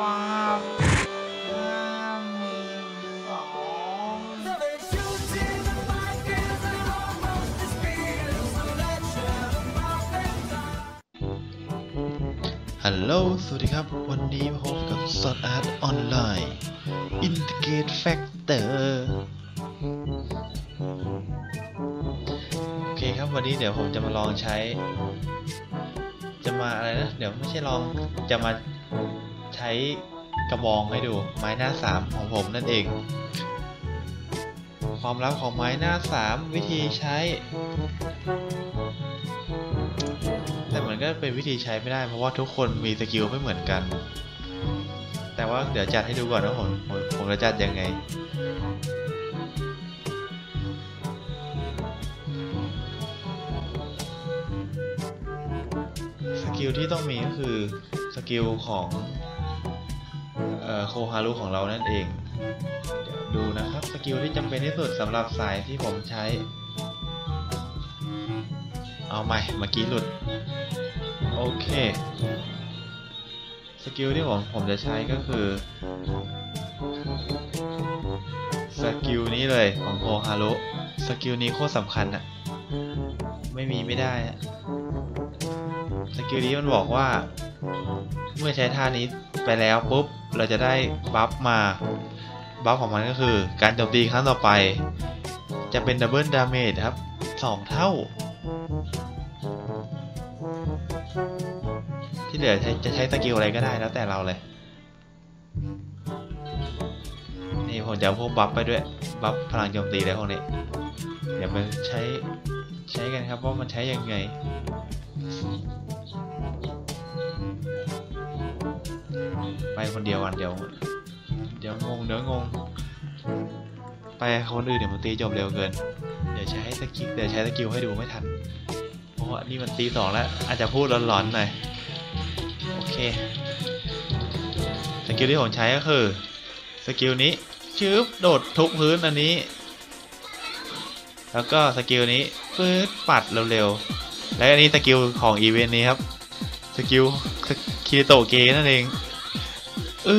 ฮัลโหล สวัสดีครับ วันนี้พบกับสอดอาร์ตออนไลน์อินทิเกตแฟกเตอร์โอเคครับ วันนี้เดี๋ยวผมจะมาลองใช้ จะมาอะไรนะ เดี๋ยวไม่ใช่ลอง จะมา ช้กระบองให้ดู ไม้หน้าสามของผมนั่นเอง ความลับของไม้หน้าสามวิธีใช้ แต่มันก็เป็นวิธีใช้ไม่ได้เพราะว่าทุกคนมีสกิลไม่เหมือนกัน แต่ว่าเดี๋ยวจัดให้ดูก่อนว่าผมผมจะจัดยังไงสกิลที่ต้องมีก็คือสกิลของ โคฮารุของเรานั่นเองเดี๋ยวดูนะครับสกิลที่จำเป็นที่สุดสำหรับสายที่ผมใช้ เอาใหม่เมื่อกี้หลุด โอเค สกิลที่ผมผมจะใช้ก็คือสกิลนี้เลยของโคฮารุสกิลนี้โคตรสำคัญอะไม่มีไม่ได้สกิลนี้มันบอกว่า เมื่อใช้ท่านี้ไปแล้วปุ๊บ เราจะได้บัฟมา บัฟของมันก็คือ การโจมตีครั้งต่อไป จะเป็นดับเบิลดาเมจครับ 2 เท่า ที่เหลือใช้จะใช้สกิลอะไรก็ได้แล้วแต่เราเลย นี่ผมจะเอาพวกบัฟไปด้วย บัฟพลังโจมตีอะไรพวกนี้ เดี๋ยวมาใช้ใช้กันครับว่ามันใช้ยังไง ไปคนเดียวกันเดี๋ยว เดี๋ยวงงเดี๋ยวงง ไปคนอื่นเดี๋ยวมันตีจบเร็วเกิน เดี๋ยวใช้สกิลเดี๋ยวใช้สกิลให้ดูไม่ทัน เพราะว่านี่มันตีสองแล้ว อาจจะพูดร้อนๆหน่อย โอเค สกิลที่ผมใช้ก็คือสกิลนี้ชืบโดดทุบพื้นอันนี้ แล้วก็สกิลนี้ปื๊ดปัดเร็วๆ และอันนี้สกิลของอีเวนต์นี้ครับ สกิลคิริโตเกนั่นเอง เอ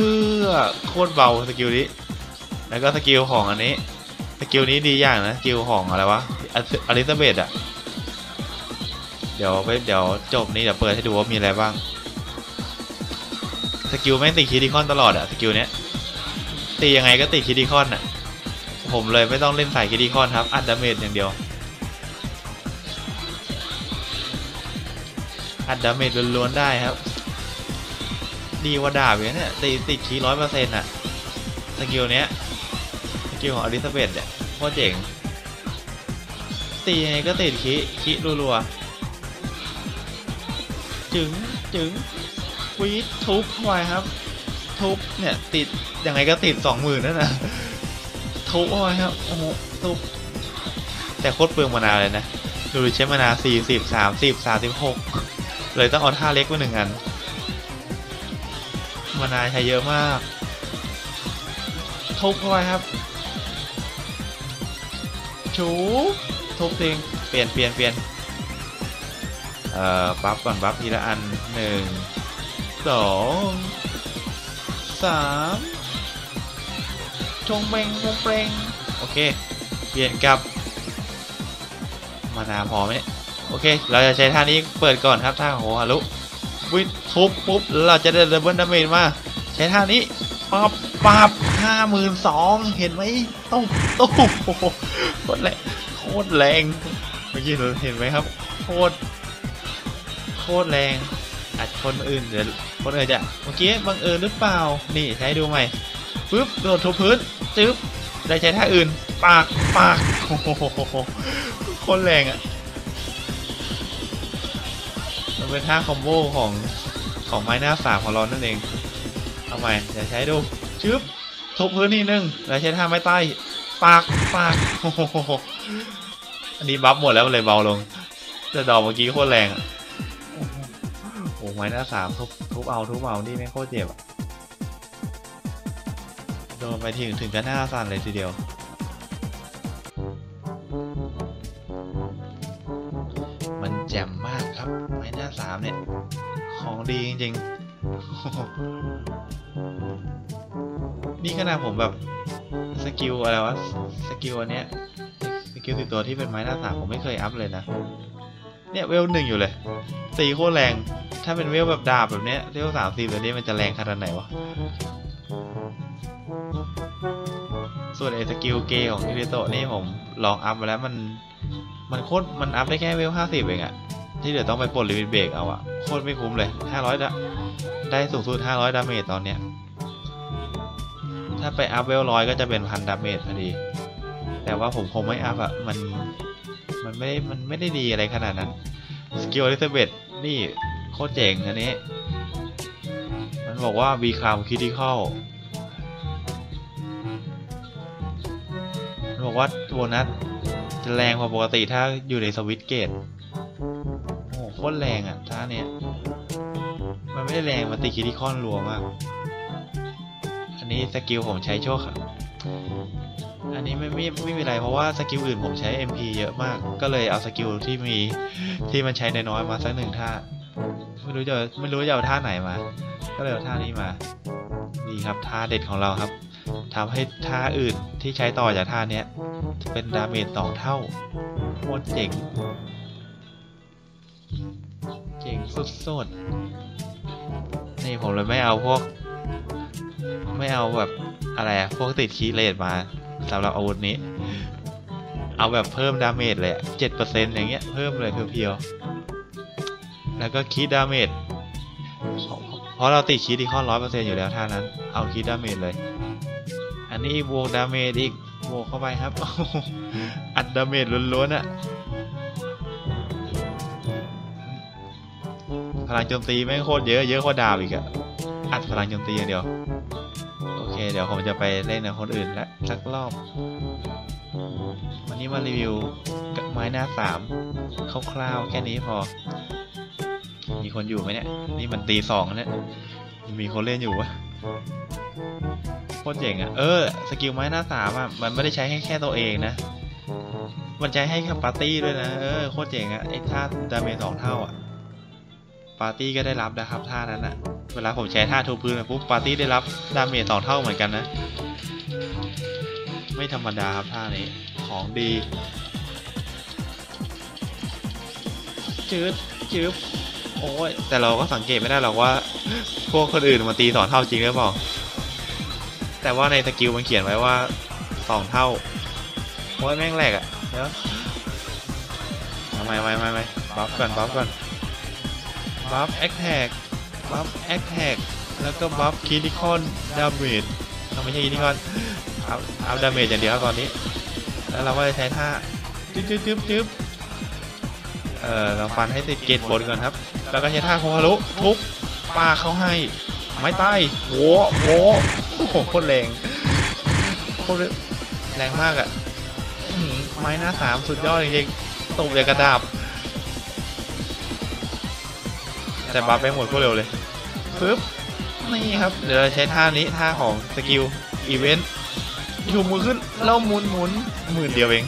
อโคตรเบาสกิลนี้ แล้วก็สกิลของอันนี้ สกิลนี้ดีอย่างนะสกิลของอะไรวะอลิซาเบธอะเดี๋ยวไปเดี๋ยวจบนี้เดี๋ยวเปิดให้ดูว่ามีอะไรบ้าง สกิลแม่งติดคิดิคอนตลอดอะสกิลเนี้ยตียังไงก็ติดคิดิคอนอะผมเลยไม่ต้องเล่นสายคิดิคอนครับ อัดดาเมจอย่างเดียว อัดดาเมจล้วนๆได้ครับ ดีกว่าดาบอย่างเนี้ยตีติดคีร้อยเปอร์เซ็นต์อะสกิลเนี้ยสกิลของอลิซาเบธเนี่ยโคตรเจ๋งตียังไงก็ติดคีคีรัวๆจึงจึงวีดทุบเข้าไปครับ ทุบเนี่ยติดยังไงก็ติดสองหมื่นนั่นนะทุบเข้าไปครับโอ้โหทุบแต่โคตรเปลืองมานาเลยนะดูดิใช้มานาสี่สิบสามสิบสามสิบหกเลยต้องเอาท่าเล็กไว้หนึ่งอัน มานาใช้เยอะมากทุบเข้าไปครับ ชูทุบทิ้งเปลี่ยนเปลี่ยนเปลี่ยนเอ่อบัฟก่อนบัฟทีละอันหนึ่งสองสามชงเบงชงเปรงโอเค เปลี่ยนกับมานาพอไหมโอเค เราจะใช้ท่านี้เปิดก่อนครับท่าของโฮฮารุ วิททุบปุ๊บเราจะได้ดับเบิลดาเมจมา ใช้ท่านี้ปับปับห้าหมื่นสองเห็นไหมตุ้มตุ้มโอ้โหโคตรแรงโคตรแรงเมื่อกี้เราเห็นไหมครับ โคตรโคตรแรงอาจคนอื่นเดี๋ยวคนอื่นจะเมื่อกี้บังเอิญหรือเปล่า นี่ใช้ดูใหม่ปุ๊บโดดทุบพื้นจึ๊บได้ใช้ท่าอื่น ปากปากโอ้โหคตรแรงอะ เป็นท่าคอมโบของของไม้หน้าสามของเรานั่นเองเอาใหม่เดี๋ยวใช้ดูชึบทุบพื้นนิดนึงแล้วใช้ท่าไม้ใต้ปากปากโอ้โหอันนี้บัฟหมดแล้วมันเลยเบาลงแต่ดอกเมื่อกี้โคตรแรงอะโอ้ไม้หน้าสามทุบทุบเอาทุบเอานี่ไม่โคตรเจ็บอะโดนไปถึงถึงกับหน้าสั่นเลยทีเดียว แจ่มมากครับ ไม้หน้าสามเนี่ย ของดีจริงนี่ขนาดผมแบบสกิลอะไรวะ สกิลอันเนี้ย สกิลติดตัวที่เป็นไม้หน้าสามผมไม่เคยอัพเลยนะ เนี่ยเวลหนึ่งอยู่เลยตีโคตรแรง ถ้าเป็นเวลแบบดาบแบบเนี้ยเวลสามสี่แบบนี้มันจะแรงขนาดไหนวะ ส่วนไอ้สกิลเกย์ของคิริโตะนี่ผมลองอัพมาแล้วมัน มันโคตรมันอัพได้แค่เวลห้าสิบเองอะที่เดี๋ยวต้องไปปลดลิมิตเบรกเอาอะโคตรไม่คุ้มเลยห้าร้อยดะได้สูงสุดห้าร้อยดาเมจตอนเนี้ย ถ้าไปอัพเวลร้อยก็จะเป็นพันดาเมจพอดี แต่ว่าผมคงไม่อัพอะมันมันไม่ได้มันไม่ได้ดีอะไรขนาดนั้นสกิลอลิซาเบธนี่โคตรเจ๋งอันนี้ มันบอกว่า become critical มันบอกว่าโบนัส จะแรงกว่าปกติถ้าอยู่ในสวิตเกตโอ้โหโคตรแรงอะท่าเนี้ยมันไม่ได้แรงมันตีคิริคอนรัวมาก อันนี้สกิลผมใช้โชคครับอันนี้ไม่ไม่ไม่มีอะไรเพราะว่าสกิลอื่นผมใช้ MP เยอะมาก ก็เลยเอาสกิลที่มีที่มันใช้น้อยมาสักหนึ่งท่า ไม่รู้จะไม่รู้จะเอาท่าไหนมา ก็เลยเอาท่านี้มา นี่ครับท่าเด็ดของเราครับ ทำให้ท่าอื่นที่ใช้ต่อจากท่าเนี้ยเป็นดาเมจสองเท่าโคตรเจ๋ง เจ๋งสุดๆ นี่ผมเลยไม่เอาพวก ไม่เอาแบบอะไรอะพวกติดคีเลดมาสำหรับอาวุธนี้ เอาแบบเพิ่มดาเมจเลยเจ็ดเปอร์เซ็นต์อย่างเงี้ยเพิ่มเลยเพียวๆ แล้วก็คีดาเมจเพราะเราติดคีดีคอนร้อยเปอร์เซ็นต์อยู่แล้วท่านั้น เอาคีดาเมจเลย อันนี้บวกดาเมจอีกบวกเข้าไปครับ อัดดาเมจล้วนๆอะพลังโจมตีแม่งโคตรเยอะเยอะกว่าดาบอีกอะอัดพลังโจมตีอย่างเดียว โอเค เดี๋ยวผมจะไปเล่นกับคนอื่นและสักรอบ วันนี้มารีวิวไม้หน้าสามคร่าวๆแค่นี้พอ มีคนอยู่ไหมเนี่ย นี่มันตีสองแล้วเนี่ยยังมีคนเล่นอยู่วะ โคตรเจ๋งอะ่ะ เออ สกิลไม้หน้าสามอะ มันไม่ได้ใช้ให้แค่ตัวเองนะ มันใช้ให้กับปาร์ตี้ด้วยนะ เออ โคตรเจ๋งอะ่ะ ไอ้ท่าดาเมจสองเท่าอะ ปาร์ตี้ก็ได้รับนะครับท่านั้นอะ เวลาผมใช้ท่าทูพื้นไปปุ๊บปาร์ตี้ได้รับดาเมจสองเท่าเหมือนกันนะ ไม่ธรรมดาครับท่านี้ ของดี จืดจืบโอ้ยแต่เราก็สังเกตไม่ได้หรอกว่า พวกคนอื่นมาตีสองเท่าจริงหรือเปล่า แต่ว่าในสกิลมันเขียนไว้ว่าสองเท่าโอ้ยแม่งแหลกอะเดี๋ยวทำไมไม่ไม่ไม่บัฟก่อนบัฟก่อนบัฟแอคแท็กบัฟแอคแท็กแล้วก็บัฟคิริคอนดาเมจไม่ใช่คิริคอนเอาเอาดาเมจอย่างเดียวตอนนี้ แล้วเราก็จะใช้ท่าจึ๊บจึ๊บจึ๊บจึ๊บเอ่อเราฟันให้ติดเกตบนก่อนครับ แล้วก็ใช้ท่าโคฮารุทุบปาเข้าให้ ไม้ใต้โหโหโอ้ โหโคตรแรงโคตรแรงมากอะ่ะไม้หน้าสามสุดยอดจริงๆตบอย่างกระดาบ แต่บัฟไปหมดโคตรเร็วเลยปึ๊บนี่ครับ เดี๋ยวเราใช้ท่านี้ท่าของสกิลอีเวนต์ชูมือขึ้นแล้วหมุนหมุนหมื่นเดียวเอง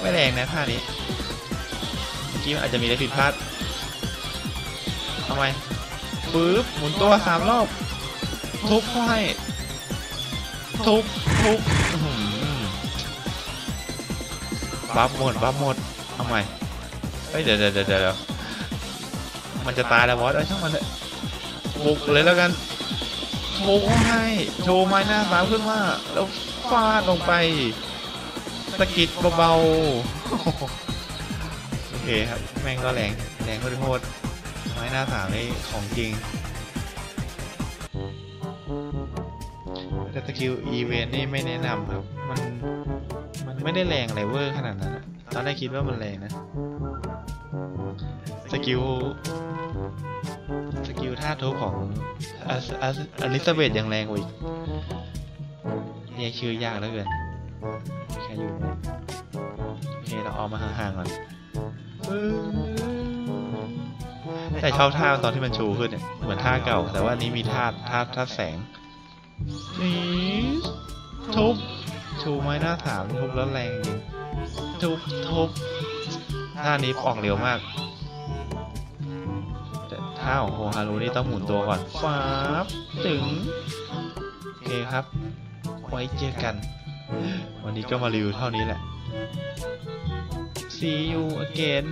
ไม่แรงนะท่านี้เมื่อกี้อาจจะมีอะไรผิดพลาดทำไมปึ๊บหมุนตัวสามรอบ ทุบเขาให้ ทุบทุบอื้อหือบัฟหมดบัฟหมดทำไมเฮ้ยเดี๋ยวเดี๋ยวเดี๋ยวเดี๋ยวมันจะตายแล้วบอสเอ้ยช่างมันเถอะบุกเลยแล้วกันทุบให้โชว์ไม้หน้าสามขึ้นมาแล้วฟาดลงไปสะกิดเบาๆโอเคครับแม่งก็แรงแรงโคตรๆไม้หน้าสามนี่ของจริง สกิลอีเวนต์นี่ไม่แนะนำครับ มันมันไม่ได้แรงอะไรเวอร์ขนาดนั้นอะตอนแรกคิดว่ามันแรงนะ สกิลสกิลท่าทุบของอลิซาเบธยังแรงกว่าอีกเรียกชื่อยากเหลือเกินมีใครอยู่โอเคเราออกมาห่างๆก่อนแต่ชอบท่าตอนที่มันชูขึ้นเนี่ยเหมือนท่าเก่า แต่ว่านี้มีท่าท่าท่าแสง นี่ทุบ ชูไม้หน้าสามทุบแล้วแรงจริงทุบทุบท่านี้ออกเร็วมาก แต่ท่าท่าของโฮฮารุนี่ต้องหมุนตัวก่อนฟ้าบถึง โอเคครับ ไว้เจอกัน วันนี้ก็มารีวิวเท่านี้แหละ see you again